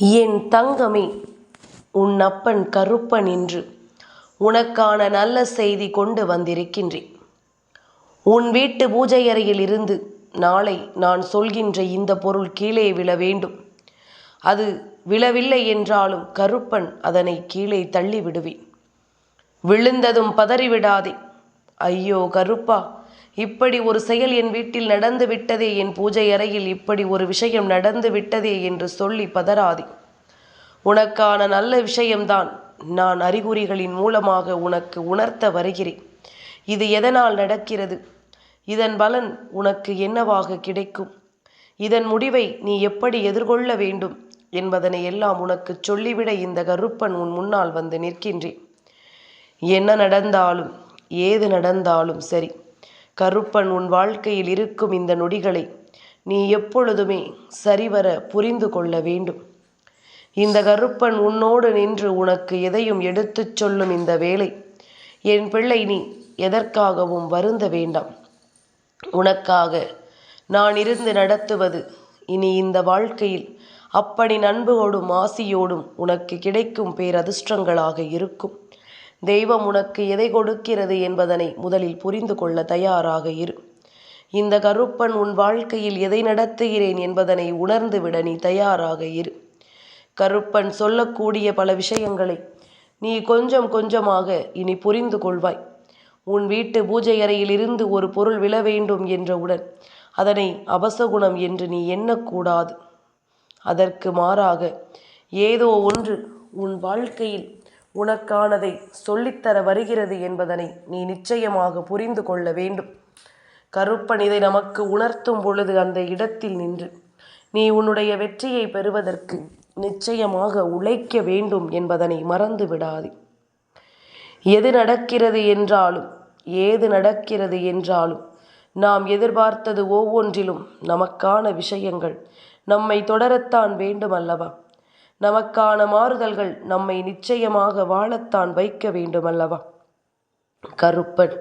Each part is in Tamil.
என் தங்கமே உன் அப்பன் கருப்பன் என்று உனக்கான நல்ல செய்தி கொண்டு வந்திருக்கின்றேன். உன் வீட்டு பூஜை அறையில் இருந்து நாளை நான் சொல்கின்ற இந்த பொருள் கீழே விழ வேண்டும். அது விழவில்லை என்றாலும் கருப்பன் அதனை கீழே தள்ளி விடுவேன் விழுந்ததும் பதறிவிடாதே. ஐயோ கருப்பா இப்படி ஒரு செயல் என் வீட்டில் நடந்து விட்டதே என் பூஜை அறையில் இப்படி ஒரு விஷயம் நடந்து விட்டதே என்று சொல்லி பதறாதே. உனக்கான நல்ல விஷயம்தான் நான் அறிகுறிகளின் மூலமாக உனக்கு உணர்த்த வருகிறேன். இது எதனால் நடக்கிறது? இதன் பலன் உனக்கு என்னவாக கிடைக்கும்? இதன் முடிவை நீ எப்படி எதிர்கொள்ள வேண்டும் என்பதனை எல்லாம் உனக்கு சொல்லிவிட இந்த கருப்பன் உன் முன்னால் வந்து நிற்கின்றேன். என்ன நடந்தாலும் ஏது நடந்தாலும் சரி. கருப்பன் உன் வாழ்க்கையில் இருக்கும் இந்த நொடிகளை நீ எப்பொழுதுமே சரிவர புரிந்து கொள்ள வேண்டும். இந்த கருப்பன் உன்னோடு நின்று உனக்கு எதையும் எடுத்துச் சொல்லும் இந்த வேலை என் பிள்ளை நீ எதற்காகவும் வருந்த வேண்டாம். உனக்காக நான் இருந்து நடத்துவது இனி இந்த வாழ்க்கையில் அப்படி நண்போடும் ஆசியோடும் உனக்கு கிடைக்கும் பேரதிர்ஷ்டங்களாக இருக்கும். தெய்வம் உனக்கு எதை கொடுக்கிறது என்பதனை முதலில் புரிந்து கொள்ள தயாராக இரு. இந்த கருப்பன் உன் வாழ்க்கையில் எதை நடத்துகிறேன் என்பதனை உணர்ந்துவிட நீ தயாராக இரு. கருப்பன் சொல்லக்கூடிய பல விஷயங்களை நீ கொஞ்சம் கொஞ்சமாக இனி புரிந்து கொள்வாய். உன் வீட்டு பூஜை அறையில் இருந்து ஒரு பொருள் விழ வேண்டும் என்றவுடன் அதனை அபசகுணம் என்று நீ எண்ணக்கூடாது. அதற்கு மாறாக ஏதோ ஒன்று உன் வாழ்க்கையில் உனக்கானதை சொல்லித்தர வருகிறது என்பதனை நீ நிச்சயமாக புரிந்து கொள்ள வேண்டும். கருப்பன் இதை நமக்கு உணர்த்தும் பொழுது அந்த இடத்தில் நின்று நீ உன்னுடைய வெற்றியை பெறுவதற்கு நிச்சயமாக உழைக்க வேண்டும் என்பதனை மறந்து விடாதே. எது நடக்கிறது என்றாலும் ஏது நடக்கிறது என்றாலும் நாம் எதிர்பார்த்தது ஒவ்வொன்றிலும் நமக்கான விஷயங்கள் நம்மை தொடரத்தான் வேண்டும் அல்லவா? நமக்கான மாறுதல்கள் நம்மை நிச்சயமாக வாழத்தான் வைக்க வேண்டுமல்லவா? கருப்பன்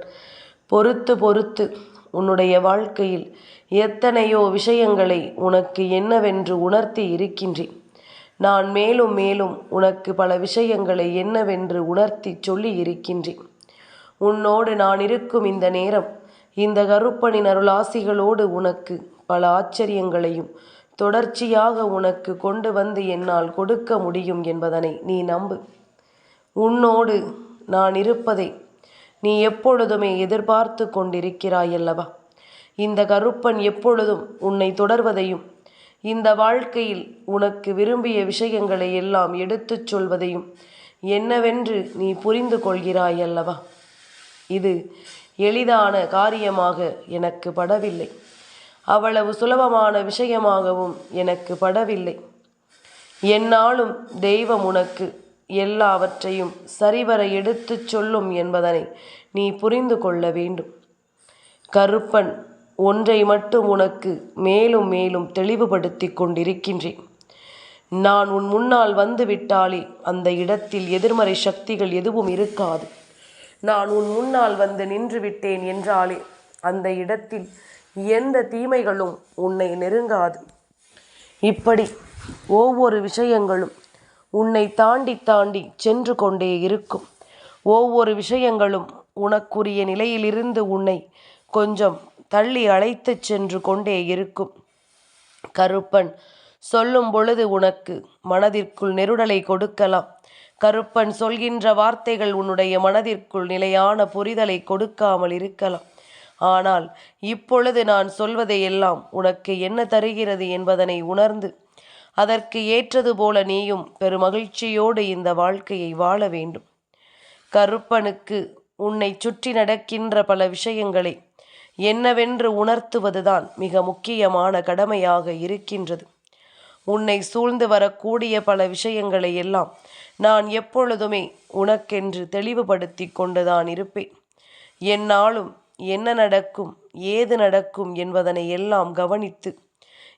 பொறுத்து பொறுத்து உன்னுடைய வாழ்க்கையில் எத்தனையோ விஷயங்களை உனக்கு என்னவென்று உணர்த்தி இருக்கின்றேன். நான் மேலும் மேலும் உனக்கு பல விஷயங்களை என்னவென்று உணர்த்தி சொல்லி இருக்கின்றேன். உன்னோடு நான் இருக்கும் இந்த நேரம் இந்த கருப்பனின் அருளாசிகளோடு உனக்கு பல ஆச்சரியங்களையும் தொடர்ச்சியாக உனக்கு கொண்டு வந்து என்னால் கொடுக்க முடியும் என்பதனை நீ நம்பு. உன்னோடு நான் இருப்பதை நீ எப்பொழுதுமே எதிர்பார்த்து கொண்டிருக்கிறாயல்லவா? இந்த கருப்பன் எப்பொழுதும் உன்னை தொடர்வதையும் இந்த வாழ்க்கையில் உனக்கு விரும்பிய விஷயங்களை எல்லாம் எடுத்துச் சொல்வதையும் என்னவென்று நீ புரிந்து கொள்கிறாயல்லவா? இது எளிதான காரியமாக எனக்கு படவில்லை. அவ்வளவு சுலபமான விஷயமாகவும் எனக்கு படவில்லை. என்னாலும் தெய்வம் உனக்கு எல்லாவற்றையும் சரிவர எடுத்துச் சொல்லும் என்பதனை நீ புரிந்து கொள்ள வேண்டும். கருப்பன் ஒன்றை மட்டும் உனக்கு மேலும் மேலும் தெளிவுபடுத்தி கொண்டிருக்கின்றேன். நான் உன் முன்னால் வந்து விட்டாலே அந்த இடத்தில் எதிர்மறை சக்திகள் எதுவும் இருக்காது. நான் உன் முன்னால் வந்து நின்று விட்டேன் என்றாலே அந்த இடத்தில் எந்த தீமைகளும் உன்னை நெருங்காது. இப்படி ஒவ்வொரு விஷயங்களும் உன்னை தாண்டி தாண்டி சென்று கொண்டே இருக்கும். ஒவ்வொரு விஷயங்களும் உனக்குரிய நிலையிலிருந்து உன்னை கொஞ்சம் தள்ளி அழைத்து சென்று கொண்டே இருக்கும். கருப்பன் சொல்லும் பொழுது உனக்கு மனதிற்குள் நெருடலை கொடுக்கலாம். கருப்பன் சொல்கின்ற வார்த்தைகள் உன்னுடைய மனதிற்குள் நிலையான புரிதலை கொடுக்காமல் இருக்கலாம். ஆனால் இப்பொழுது நான் சொல்வதையெல்லாம் உனக்கு என்ன தருகிறது என்பதனை உணர்ந்து அதற்கு ஏற்றது போல நீயும் பெருமகிழ்ச்சியோடு இந்த வாழ்க்கையை வாழ வேண்டும். கருப்பனுக்கு உன்னை சுற்றி நடக்கின்ற பல விஷயங்களை என்னவென்று உணர்த்துவதுதான் மிக முக்கியமான கடமையாக இருக்கின்றது. உன்னை சூழ்ந்து வரக்கூடிய பல விஷயங்களை எல்லாம் நான் எப்பொழுதுமே உனக்கென்று தெளிவுபடுத்தி கொண்டுதான் இருப்பேன். என்னாலும் என்ன நடக்கும் ஏது நடக்கும் என்பதனை எல்லாம் கவனித்து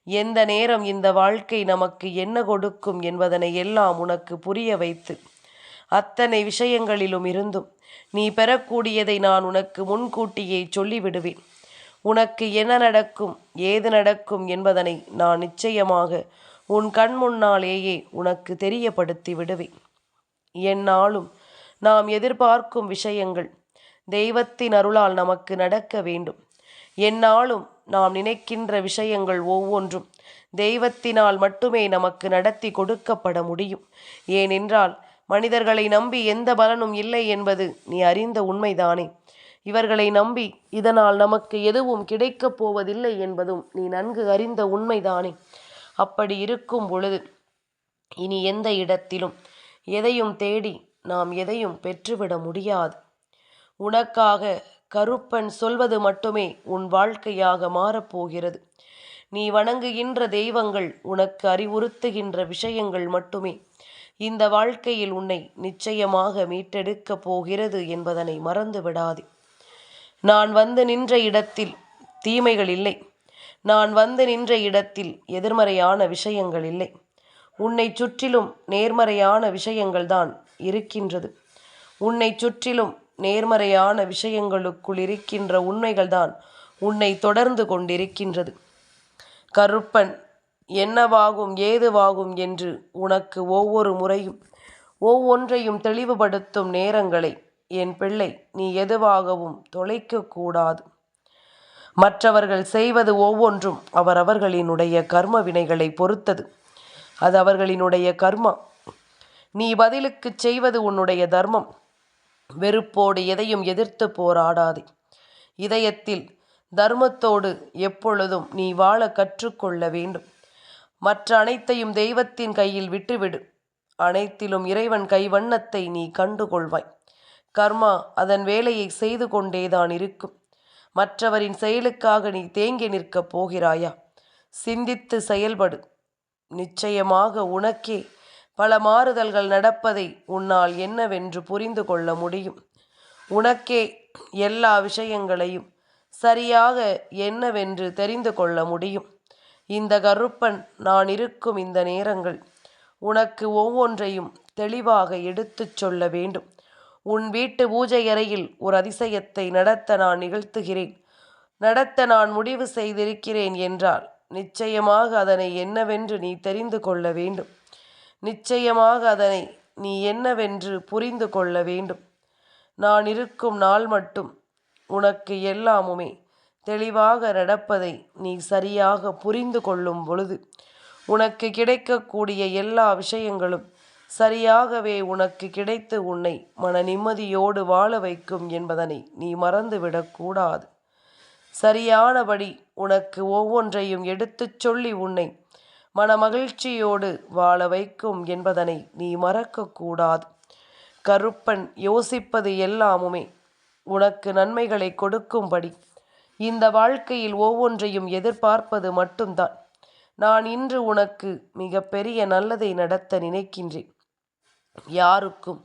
எந்த நேரம் இந்த வாழ்க்கை நமக்கு என்ன கொடுக்கும் என்பதனை எல்லாம் உனக்கு புரிய வைத்து அத்தனை விஷயங்களிலும் இருந்தும் நீ பெறக்கூடியதை நான் உனக்கு முன்கூட்டியே சொல்லிவிடுவேன். உனக்கு என்ன நடக்கும் ஏது நடக்கும் என்பதனை நான் நிச்சயமாக உன் கண் முன்னாலேயே உனக்கு தெரியப்படுத்தி விடுவேன். என்னாலும் நாம் எதிர்பார்க்கும் விஷயங்கள் தெய்வத்தின் அருளால் நமக்கு நடக்க வேண்டும். என்னாலும் நாம் நினைக்கின்ற விஷயங்கள் ஒவ்வொன்றும் தெய்வத்தினால் மட்டுமே நமக்கு நடத்தி கொடுக்கப்பட முடியும். ஏனென்றால் மனிதர்களை நம்பி எந்த பலனும் இல்லை என்பது நீ அறிந்த உண்மைதானே. இவர்களை நம்பி இதனால் நமக்கு எதுவும் கிடைக்கப் போவதில்லை என்பதும் நீ நன்கு அறிந்த உண்மைதானே. அப்படி இருக்கும் பொழுது இனி எந்த இடத்திலும் எதையும் தேடி நாம் எதையும் பெற்றுவிட முடியாது. உனக்காக கருப்பன் சொல்வது மட்டுமே உன் வாழ்க்கையாக மாறப்போகிறது. நீ வணங்குகின்ற தெய்வங்கள் உனக்கு அறிவுறுத்துகின்ற விஷயங்கள் மட்டுமே. இந்த வாழ்க்கையில் உன்னை நிச்சயமாக மீட்டெடுக்கப் போகிறது என்பதனை மறந்து விடாதே நான் வந்து நின்ற இடத்தில் தீமைகள் இல்லை. நான் வந்து நின்ற இடத்தில் எதிர்மறையான விஷயங்கள் இல்லை. உன்னை சுற்றிலும் நேர்மறையான விஷயங்கள்தான் இருக்கின்றது. உன்னை சுற்றிலும் நேர்மறையான விஷயங்களுக்குள் இருக்கின்ற உண்மைகள்தான் உன்னை தொடர்ந்து கொண்டிருக்கின்றது. கருப்பன் என்னவாகும் ஏதுவாகும் என்று உனக்கு ஒவ்வொரு முறையும் ஒவ்வொன்றையும் தெளிவுபடுத்தும் நேரங்களை என் பிள்ளை நீ எதுவாகவும் தொலைக்கக்கூடாது. மற்றவர்கள் செய்வது ஒவ்வொன்றும் அவரவர்களினுடைய கர்ம வினைகளை பொறுத்தது. அது அவர்களினுடைய கர்மா. நீ பதிலுக்கு செய்வது உன்னுடைய தர்மம். வெறுப்போடு எதையும் எதிர்த்து போராடாதே. இதயத்தில் தர்மத்தோடு எப்பொழுதும் நீ வாழ கற்றுக்கொள்ள வேண்டும். மற்ற அனைத்தையும் தெய்வத்தின் கையில் விட்டுவிடு. அனைத்திலும் இறைவன் கைவண்ணத்தை நீ கண்டுகொள்வாய். கர்மா அதன் வேலையை செய்து கொண்டேதான் இருக்கும். மற்றவரின் செயலுக்காக நீ தேங்கி நிற்கப் போகிறாயா? சிந்தித்து செயல்படு. நிச்சயமாக உனக்கே பல மாறுதல்கள் நடப்பதை உன்னால் என்னவென்று புரிந்து கொள்ள முடியும். உனக்கே எல்லா விஷயங்களையும் சரியாக என்னவென்று தெரிந்து கொள்ள முடியும். இந்த கருப்பன் நான் இருக்கும் இந்த நேரங்கள் உனக்கு ஒவ்வொன்றையும் தெளிவாக எடுத்துச் சொல்ல வேண்டும். உன் வீட்டு பூஜை அறையில் ஒரு அதிசயத்தை நடத்த நான் நிகழ்த்துகிறேன். நடத்த நான் முடிவு செய்திருக்கிறேன் என்றால் நிச்சயமாக அதனை என்னவென்று நீ தெரிந்து கொள்ள வேண்டும். நிச்சயமாக அதனை நீ என்னவென்று புரிந்து கொள்ள வேண்டும். நான் இருக்கும் நாள் மட்டும் உனக்கு எல்லாமுமே தெளிவாக நடப்பதை நீ சரியாக புரிந்து கொள்ளும் பொழுது உனக்கு கிடைக்கக்கூடிய எல்லா விஷயங்களும் சரியாகவே உனக்கு கிடைத்து உன்னை மன நிம்மதியோடு வாழ வைக்கும் என்பதனை நீ மறந்துவிடக்கூடாது சரியானபடி உனக்கு ஒவ்வொன்றையும் எடுத்துச் சொல்லி உன்னை மன மகிழ்ச்சியோடு வாழ வைக்கும் என்பதனை நீ மறக்கக்கூடாது. கருப்பன் யோசிப்பது எல்லாமுமே உனக்கு நன்மைகளை கொடுக்கும்படி. இந்த வாழ்க்கையில் ஒவ்வொன்றையும் எதிர்பார்ப்பது மட்டும்தான். நான் இன்று உனக்கு மிக பெரிய நல்லதை நடத்த நினைக்கின்றேன். யாருக்கும்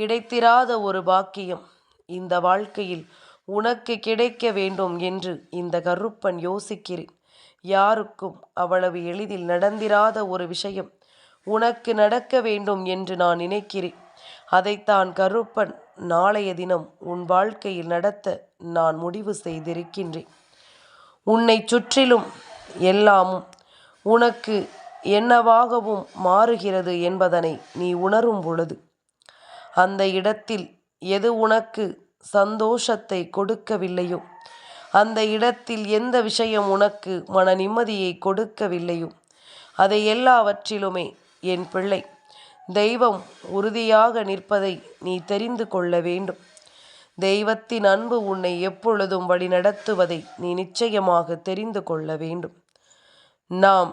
கிடைத்திராத ஒரு பாக்கியம் இந்த வாழ்க்கையில் உனக்கு கிடைக்க வேண்டும் என்று இந்த கருப்பன் யோசிக்கிறேன். யாருக்கும் அவ்வளவு எளிதில் நடந்திராத ஒரு விஷயம். உனக்கு நடக்க வேண்டும் என்று நான் நினைக்கிறேன். அதைத்தான் கருப்பன் நாளைய தினம் உன் வாழ்க்கையில் நடத்த நான் முடிவு செய்திருக்கின்றேன். உன்னை சுற்றிலும் எல்லாமும் உனக்கு என்னவாகவும் மாறுகிறது என்பதனை நீ உணரும் பொழுது அந்த இடத்தில் எது உனக்கு சந்தோஷத்தை கொடுக்கவில்லையோ? அந்த இடத்தில் எந்த விஷயம் உனக்கு மன நிம்மதியை கொடுக்கவில்லையோ அதை எல்லாவற்றிலுமே என் பிள்ளை தெய்வம் உறுதியாக நிற்பதை நீ தெரிந்து கொள்ள வேண்டும். தெய்வத்தின் அன்பு உன்னை எப்பொழுதும் வழி நடத்துவதை நீ நிச்சயமாக தெரிந்து கொள்ள வேண்டும். நாம்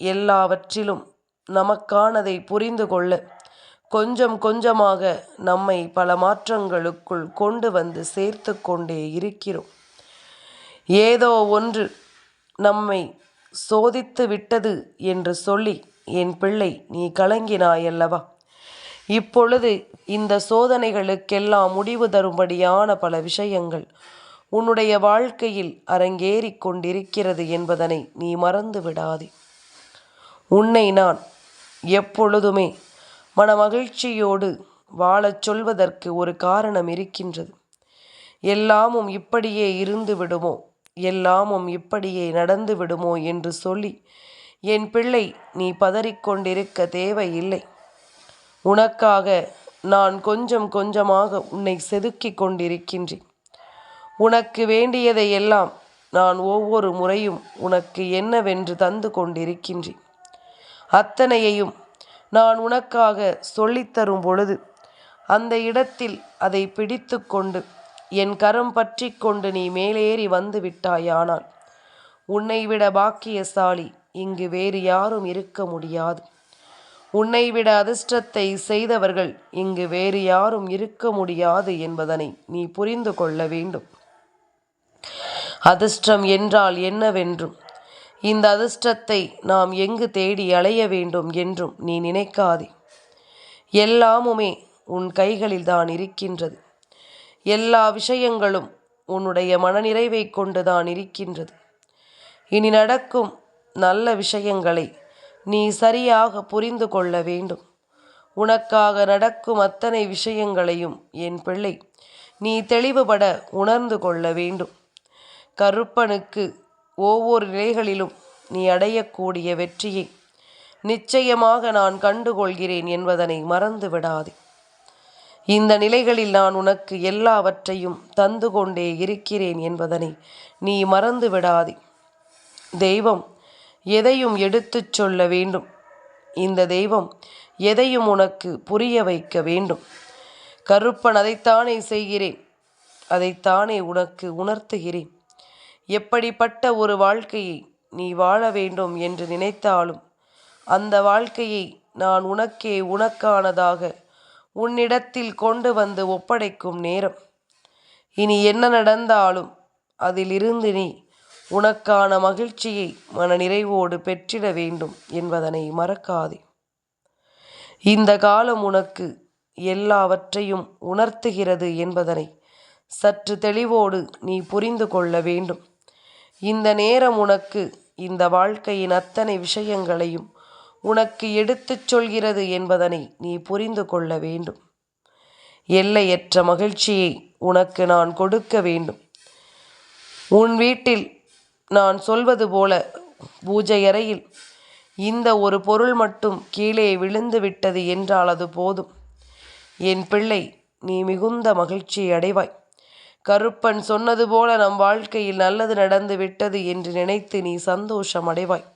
எல்லாவற்றிலும் நமக்கானதை புரிந்து கொள்ள கொஞ்சம் கொஞ்சமாக நம்மை பல மாற்றங்களுக்குள் கொண்டு வந்து சேர்த்து கொண்டே இருக்கிறோம். ஏதோ ஒன்று நம்மை சோதித்து விட்டது என்று சொல்லி என் பிள்ளை நீ கலங்கினாயல்லவா? இப்பொழுது இந்த சோதனைகளுக்கெல்லாம் முடிவு தரும்படியான பல விஷயங்கள் உன்னுடைய வாழ்க்கையில் அரங்கேறி கொண்டிருக்கிறது என்பதனை நீ மறந்து விடாதே. உன்னை நான் எப்பொழுதுமே மனமகிழ்ச்சியோடு வாழச் சொல்வதற்கு ஒரு காரணம் இருக்கின்றது. எல்லாமும் இப்படியே இருந்து விடுமோ? எல்லாமும் இப்படியே நடந்து விடுமோ என்று சொல்லி என் பிள்ளை நீ பதறிக்கொண்டிருக்க தேவையில்லை. உனக்காக நான் கொஞ்சம் கொஞ்சமாக உன்னை செதுக்கிக் கொண்டிருக்கின்றேன். உனக்கு வேண்டியதையெல்லாம் நான் ஒவ்வொரு முறையும் உனக்கு என்னவென்று தந்து கொண்டிருக்கின்றேன். அத்தனையையும் நான் உனக்காக சொல்லித்தரும் பொழுது அந்த இடத்தில் அதை பிடித்து கொண்டு என் கரம் பற்றி கொண்டு நீ மேலேறி வந்து விட்டாயானால் உன்னை விட பாக்கியசாலி இங்கு வேறு யாரும் இருக்க முடியாது. உன்னை விட அதிர்ஷ்டத்தை செய்தவர்கள் இங்கு வேறு யாரும் இருக்க முடியாது என்பதனை நீ புரிந்து கொள்ள வேண்டும். அதிர்ஷ்டம் என்றால் என்னவென்றும் இந்த அதிர்ஷ்டத்தை நாம் எங்கு தேடி அலைய வேண்டும் என்றும் நீ நினைக்காதே. எல்லாமுமே உன் கைகளில் தான் இருக்கின்றது. எல்லா விஷயங்களும் உன்னுடைய மனநிறைவை கொண்டுதான் இருக்கின்றது. இனி நடக்கும் நல்ல விஷயங்களை நீ சரியாக புரிந்து கொள்ள வேண்டும். உனக்காக நடக்கும் அத்தனை விஷயங்களையும் என் பிள்ளை நீ தெளிவுபட உணர்ந்து கொள்ள வேண்டும். கருப்பனுக்கு ஒவ்வொரு நிலைகளிலும் நீ அடையக்கூடிய வெற்றியை நிச்சயமாக நான் கண்டுகொள்கிறேன் என்பதனை மறந்து விடாதே இந்த நிலைகளில் நான் உனக்கு எல்லாவற்றையும் தந்து கொண்டே இருக்கிறேன் என்பதனை நீ மறந்து விடாதே. தெய்வம் எதையும் எடுத்துச் சொல்ல வேண்டும். இந்த தெய்வம் எதையும் உனக்கு புரிய வைக்க வேண்டும். கருப்பன் அதைத்தானே செய்கிறேன். அதைத்தானே உனக்கு உணர்த்துகிறேன். எப்படிப்பட்ட ஒரு வாழ்க்கையை நீ வாழ வேண்டும் என்று நினைத்தாலும் அந்த வாழ்க்கையை நான் உனக்கே உனக்கானதாக உன்னிடத்தில் கொண்டு வந்து ஒப்படைக்கும் நேரம். இனி என்ன நடந்தாலும் அதிலிருந்து நீ உனக்கான மகிழ்ச்சியை மனநிறைவோடு பெற்றிட வேண்டும் என்பதனை மறக்காதே. இந்த காலம் உனக்கு எல்லாவற்றையும் உணர்த்துகிறது என்பதனை சற்று தெளிவோடு நீ புரிந்து கொள்ள வேண்டும். இந்த நேரம் உனக்கு இந்த வாழ்க்கையின் அத்தனை விஷயங்களையும் உனக்கு எடுத்துச் சொல்கிறது என்பதனை நீ புரிந்து கொள்ள வேண்டும். எல்லையற்ற மகிழ்ச்சியை உனக்கு நான் கொடுக்க வேண்டும். உன் வீட்டில் நான் சொல்வது போல பூஜை அறையில் இந்த ஒரு பொருள் மட்டும் கீழே விழுந்து விட்டது என்றால் அது போதும். என் பிள்ளை நீ மிகுந்த மகிழ்ச்சி அடைவாய். கருப்பன் சொன்னது போல நம் வாழ்க்கையில் நல்லது நடந்து விட்டது என்று நினைத்து நீ சந்தோஷம் அடைவாய்.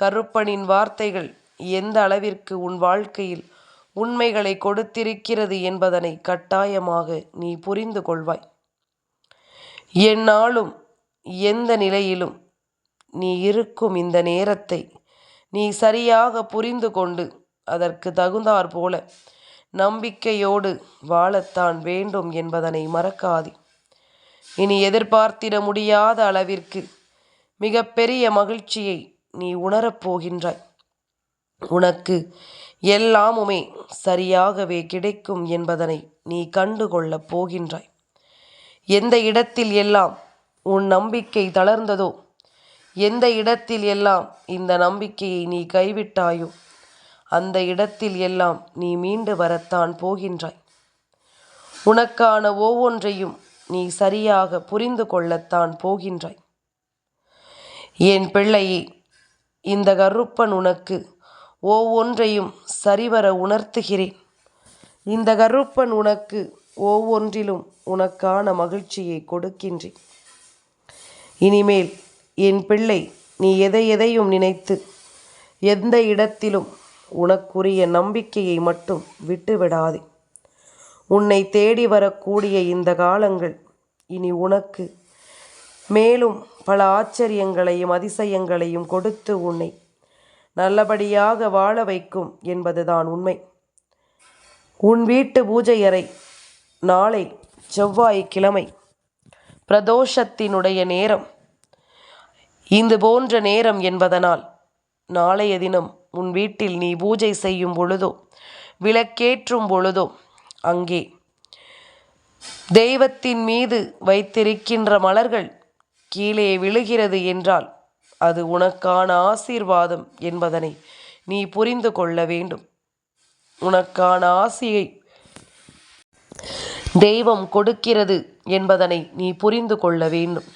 கருப்பனின் வார்த்தைகள் எந்த அளவிற்கு உன் வாழ்க்கையில் உண்மைகளை கொடுத்திருக்கிறது என்பதனை கட்டாயமாக நீ புரிந்து கொள்வாய். என்னாலும் எந்த நிலையிலும் நீ இருக்கும் இந்த நேரத்தை நீ சரியாக புரிந்து கொண்டு அதற்கு தகுந்தாற் போல நம்பிக்கையோடு வாழத்தான் வேண்டும் என்பதனை மறக்காதே. இனி எதிர்பார்த்திட முடியாத அளவிற்கு மிகப்பெரிய மகிழ்ச்சியை நீ உணரப்போகின்றாய் உனக்கு எல்லாமுமே சரியாகவே கிடைக்கும் என்பதனை நீ கண்டுகொள்ளப் போகின்றாய். எந்த இடத்தில் எல்லாம் உன் நம்பிக்கை தளர்ந்ததோ எந்த இடத்தில் எல்லாம் இந்த நம்பிக்கையை நீ கைவிட்டாயோ அந்த இடத்தில் எல்லாம் நீ மீண்டு வரத்தான் போகின்றாய். உனக்கான ஒவ்வொன்றையும் நீ சரியாக புரிந்து கொள்ளத்தான் போகின்றாய். என் பிள்ளையே இந்த கருப்பன் உனக்கு ஒவ்வொன்றையும் சரிவர உணர்த்துகிறேன். இந்த கருப்பன் உனக்கு ஒவ்வொன்றிலும் உனக்கான மகிழ்ச்சியை கொடுக்கின்றேன். இனிமேல் என் பிள்ளை நீ எதை எதையும் நினைத்து எந்த இடத்திலும் உனக்குரிய நம்பிக்கையை மட்டும் விட்டுவிடாதே. உன்னை தேடி வரக்கூடிய இந்த காலங்கள் இனி உனக்கு மேலும் பல ஆச்சரியங்களையும் அதிசயங்களையும் கொடுத்து உன்னை நல்லபடியாக வாழ வைக்கும் என்பதுதான் உண்மை. உன் வீட்டு பூஜை அறை நாளை செவ்வாய்க்கிழமை பிரதோஷத்தினுடைய நேரம். இது போன்ற நேரம் என்பதனால் நாளைய தினம் உன் வீட்டில் நீ பூஜை செய்யும் பொழுதோ விளக்கேற்றும் பொழுதோ அங்கே தெய்வத்தின் மீது வைத்திருக்கின்ற மலர்கள் கீழே விழுகிறது என்றால் அது உனக்கான ஆசீர்வாதம் என்பதனை நீ புரிந்து கொள்ள வேண்டும். உனக்கான ஆசியை தெய்வம் கொடுக்கிறது என்பதனை நீ புரிந்து கொள்ள வேண்டும்.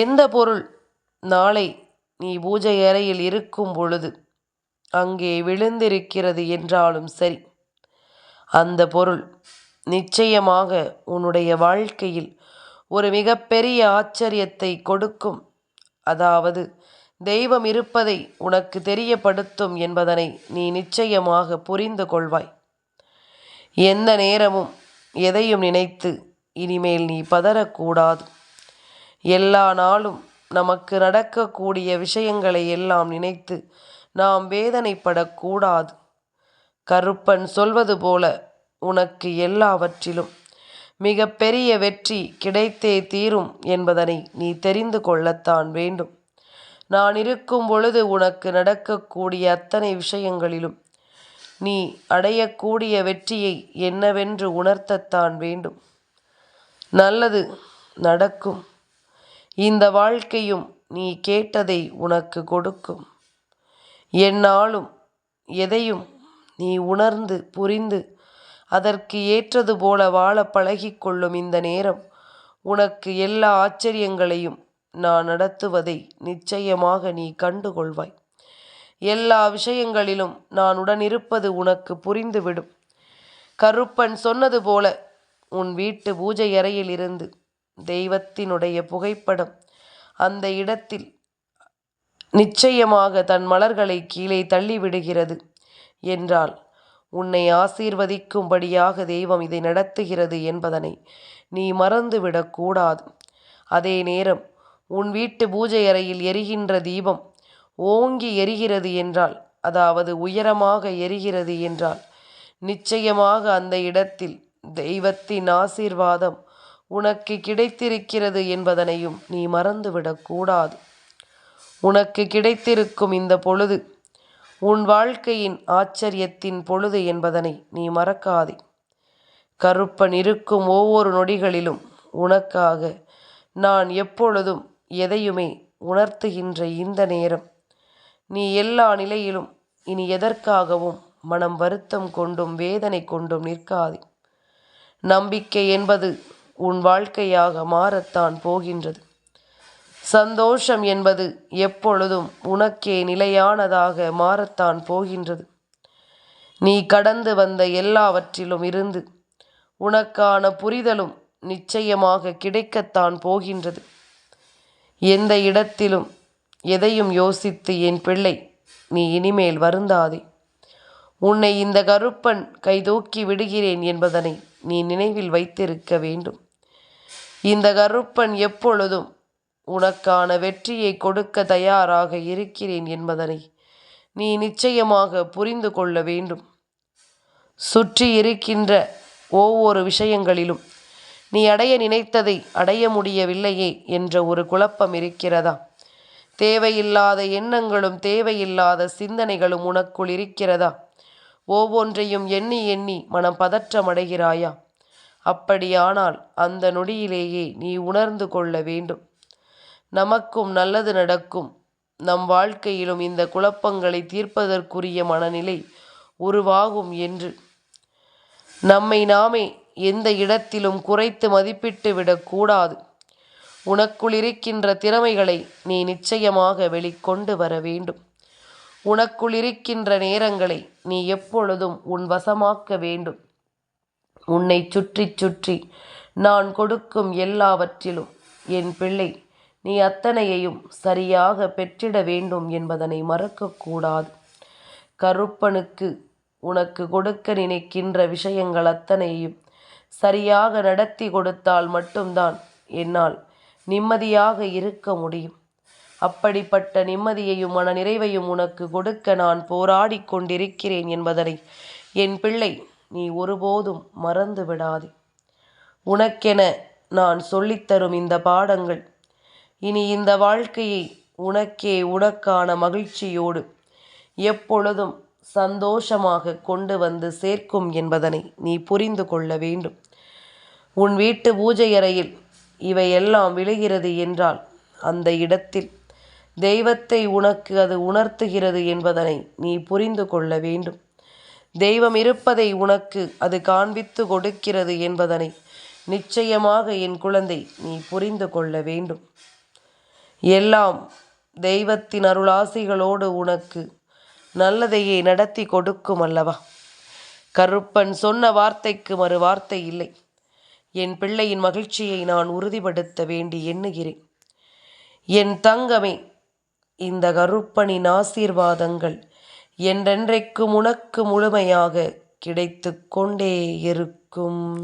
எந்த பொருள் நாளை நீ பூஜை அறையில் இருக்கும் பொழுது அங்கே விழுந்திருக்கிறது என்றாலும் சரி அந்த பொருள் நிச்சயமாக உன்னுடைய வாழ்க்கையில் ஒரு மிகப்பெரிய ஆச்சரியத்தை கொடுக்கும். அதாவது தெய்வம் இருப்பதை உனக்கு தெரியப்படுத்தும் என்பதனை நீ நிச்சயமாக புரிந்து கொள்வாய். எந்த நேரமும் எதையும் நினைத்து இனிமேல் நீ பதறக்கூடாது. எல்லா நாளும் நமக்கு நடக்கக்கூடிய விஷயங்களை எல்லாம் நினைத்து நாம் வேதனைப்படக்கூடாது. கருப்பன் சொல்வது போல உனக்கு எல்லாவற்றிலும் மிக பெரிய வெற்றி கிடைத்தே தீரும் என்பதனை நீ தெரிந்து கொள்ளத்தான் வேண்டும். நான் இருக்கும் பொழுது உனக்கு நடக்கக்கூடிய அத்தனை விஷயங்களிலும் நீ அடையக்கூடிய வெற்றியை என்னவென்று உணர்த்தத்தான் வேண்டும். நல்லது நடக்கும். இந்த வாழ்க்கையும் நீ கேட்டதை உனக்கு கொடுக்கும். என்னாலும் எதையும் நீ உணர்ந்து புரிந்து அதற்கு ஏற்றது போல வாழ பழகிக்கொள்ளும் இந்த நேரம். உனக்கு எல்லா ஆச்சரியங்களையும் நான் நடத்துவதை நிச்சயமாக நீ கண்டுகொள்வாய். எல்லா விஷயங்களிலும் நான் உடனிருப்பது உனக்கு புரிந்துவிடும். கருப்பன் சொன்னது போல உன் வீட்டு பூஜை அறையில் இருந்து தெய்வத்தினுடைய புகைப்படம் அந்த இடத்தில் நிச்சயமாக தன் மலர்களை கீழே தள்ளிவிடுகிறது என்றால் உன்னை ஆசீர்வதிக்கும்படியாக தெய்வம் இதை நடத்துகிறது என்பதனை நீ மறந்துவிடக்கூடாது அதே நேரம் உன் வீட்டு பூஜை அறையில் எரிகின்ற தீபம் ஓங்கி எரிகிறது என்றால் அதாவது உயரமாக எரிகிறது என்றால் நிச்சயமாக அந்த இடத்தில் தெய்வத்தின் ஆசீர்வாதம் உனக்கு கிடைத்திருக்கிறது என்பதனையும் நீ மறந்துவிடக்கூடாது உனக்கு கிடைத்திருக்கும் இந்த பொழுது உன் வாழ்க்கையின் ஆச்சரியத்தின் பொழுது என்பதனை நீ மறக்காதே. கருப்பன் இருக்கும் ஒவ்வொரு நொடிகளிலும் உனக்காக நான் எப்பொழுதும் எதையுமே உணர்த்துகின்ற இந்த நேரம். நீ எல்லா நிலையிலும் இனி எதற்காகவும் மனம் வருத்தம் கொண்டும் வேதனை கொண்டும் நிற்காதே. நம்பிக்கை என்பது உன் வாழ்க்கையாக மாறத்தான் போகின்றது. சந்தோஷம் என்பது எப்பொழுதும் உனக்கே நிலையானதாக மாறத்தான் போகின்றது. நீ கடந்து வந்த எல்லாவற்றிலும் இருந்து உனக்கான புரிதலும் நிச்சயமாக கிடைக்கத்தான் போகின்றது. எந்த இடத்திலும் எதையும் யோசித்து என் பிள்ளை நீ இனிமேல் வருந்தாதே. உன்னை இந்த கருப்பன் கைதூக்கி விடுகிறேன் என்பதனை நீ நினைவில் வைத்திருக்க வேண்டும். இந்த கருப்பன் எப்பொழுதும் உனக்கான வெற்றியை கொடுக்க தயாராக இருக்கிறேன் என்பதனை நீ நிச்சயமாக புரிந்து கொள்ள வேண்டும். சுற்றி இருக்கின்ற ஒவ்வொரு விஷயங்களிலும் நீ அடைய நினைத்ததை அடைய முடியவில்லையே என்ற ஒரு குழப்பம் இருக்கிறதா? தேவையில்லாத எண்ணங்களும் தேவையில்லாத சிந்தனைகளும் உனக்குள் இருக்கிறதா? ஒவ்வொன்றையும் எண்ணி எண்ணி மனம் பதற்றமடைகிறாயா அப்படியானால் அந்த நொடியிலேயே நீ உணர்ந்து கொள்ள வேண்டும். நமக்கும் நல்லது நடக்கும். நம் வாழ்க்கையிலும் இந்த குழப்பங்களை தீர்ப்பதற்குரிய மனநிலை உருவாகும் என்று. நம்மை நாமே எந்த இடத்திலும் குறைத்து மதிப்பிட்டு விடக்கூடாது உனக்குள் இருக்கின்ற திறமைகளை நீ நிச்சயமாக வெளிக்கொண்டு வர வேண்டும். உனக்குள் இருக்கின்ற நேரங்களை நீ எப்பொழுதும் உன் வசமாக்க வேண்டும். உன்னை சுற்றி சுற்றி நான் கொடுக்கும் எல்லாவற்றிலும் என் பிள்ளை நீ அத்தனையையும் சரியாக பெற்றிட வேண்டும் என்பதனை மறக்கக்கூடாது. கருப்பனுக்கு உனக்கு கொடுக்க நினைக்கின்ற விஷயங்கள் அத்தனையும் சரியாக நடத்தி கொடுத்தால் மட்டும்தான் என்னால் நிம்மதியாக இருக்க முடியும். அப்படிப்பட்ட நிம்மதியையும் மன நிறைவையும் உனக்கு கொடுக்க நான் போராடி கொண்டிருக்கிறேன் என்பதனை என் பிள்ளை நீ ஒருபோதும் மறந்து விடாதே உனக்கென நான் சொல்லித்தரும் இந்த பாடங்கள் இனி இந்த வாழ்க்கையை உனக்கே உனக்கான மகிழ்ச்சியோடு எப்பொழுதும் சந்தோஷமாக கொண்டு வந்து சேர்க்கும் என்பதனை நீ புரிந்து கொள்ள வேண்டும். உன் வீட்டு பூஜை அறையில் இவையெல்லாம் விழுகிறது என்றால் அந்த இடத்தில் தெய்வத்தை உனக்கு அது உணர்த்துகிறது என்பதனை நீ புரிந்து கொள்ள வேண்டும். தெய்வம் இருப்பதை உனக்கு அது காண்பித்து கொடுக்கிறது என்பதனை நிச்சயமாக என் குழந்தை நீ புரிந்து கொள்ள வேண்டும். எல்லாம் தெய்வத்தின் அருளாசிகளோடு உனக்கு நல்லதையே நடத்தி கொடுக்கும் அல்லவா? கருப்பன் சொன்ன வார்த்தைக்கு மறு வார்த்தை இல்லை. என் பிள்ளையின் மகிழ்ச்சியை நான் உறுதிப்படுத்த வேண்டி எண்ணுகிறேன். என் தங்கமே இந்த கருப்பனின் ஆசீர்வாதங்கள் என்றென்றைக்கும் உனக்கு முழுமையாக கிடைத்து கொண்டே இருக்கும்.